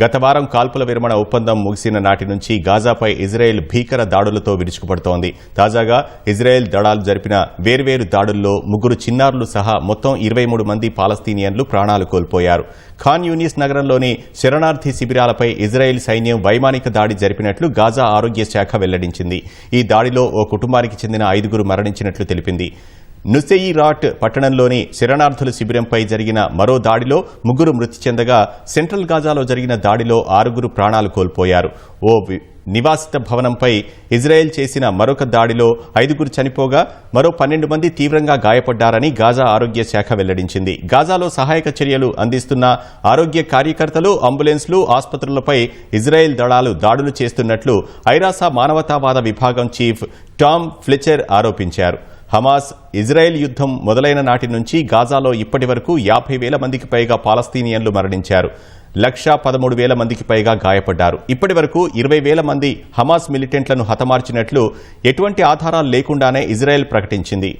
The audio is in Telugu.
గత వారం కాల్పుల విరమణ ఒప్పందం ముగిసిన నాటి నుంచి గాజాపై ఇజ్రాయెల్ భీకర దాడులతో విరుచుకుపడుతోంది. తాజాగా ఇజ్రాయెల్ దళాలు జరిపిన వేర్వేరు దాడుల్లో ముగ్గురు చిన్నారులు సహా మొత్తం ఇరవై మూడు మంది పాలస్తీనియన్లు ప్రాణాలు కోల్పోయారు. ఖాన్ యూనిస్ నగరంలోని శరణార్థి శిబిరాలపై ఇజ్రాయెల్ సైన్యం వైమానిక దాడి జరిపినట్లు గాజా ఆరోగ్య శాఖ వెల్లడించింది. ఈ దాడిలో ఓ కుటుంబానికి చెందిన ఐదుగురు మరణించినట్లు తెలిపింది. నుసెయిరాట్ పట్టణంలోని శరణార్థుల శిబిరంపై జరిగిన మరో దాడిలో ముగ్గురు మృతి చెందగా సెంట్రల్ గాజాలో జరిగిన దాడిలో ఆరుగురు ప్రాణాలు కోల్పోయారు. ఓ నివాసిత భవనంపై ఇజ్రాయెల్ చేసిన మరొక దాడిలో ఐదుగురు చనిపోగా మరో పన్నెండు మంది తీవ్రంగా గాయపడ్డారని గాజా ఆరోగ్య శాఖ వెల్లడించింది. గాజాలో సహాయక చర్యలు అందిస్తున్న ఆరోగ్య కార్యకర్తలు అంబులెన్స్లు ఆసుపత్రులపై ఇజ్రాయెల్ దళాలు దాడులు చేస్తున్నట్లు ఐరాసా మానవతావాద విభాగం చీఫ్ టామ్ ఫ్లెచర్ ఆరోపించారు. హమాస్ ఇజ్రాయెల్ యుద్ధం మొదలైన నాటి నుంచి గాజాలో ఇప్పటి వరకు యాభై వేల మందికి పైగా పాలస్తీనియన్లు మరణించారు. లక్షా పదమూడు వేల మందికి పైగా గాయపడ్డారు. ఇప్పటి వరకు ఇరవై వేల మంది హమాస్ మిలిటెంట్లను హతమార్చినట్లు ఎటువంటి ఆధారాలు లేకుండానే ఇజ్రాయెల్ ప్రకటించింది.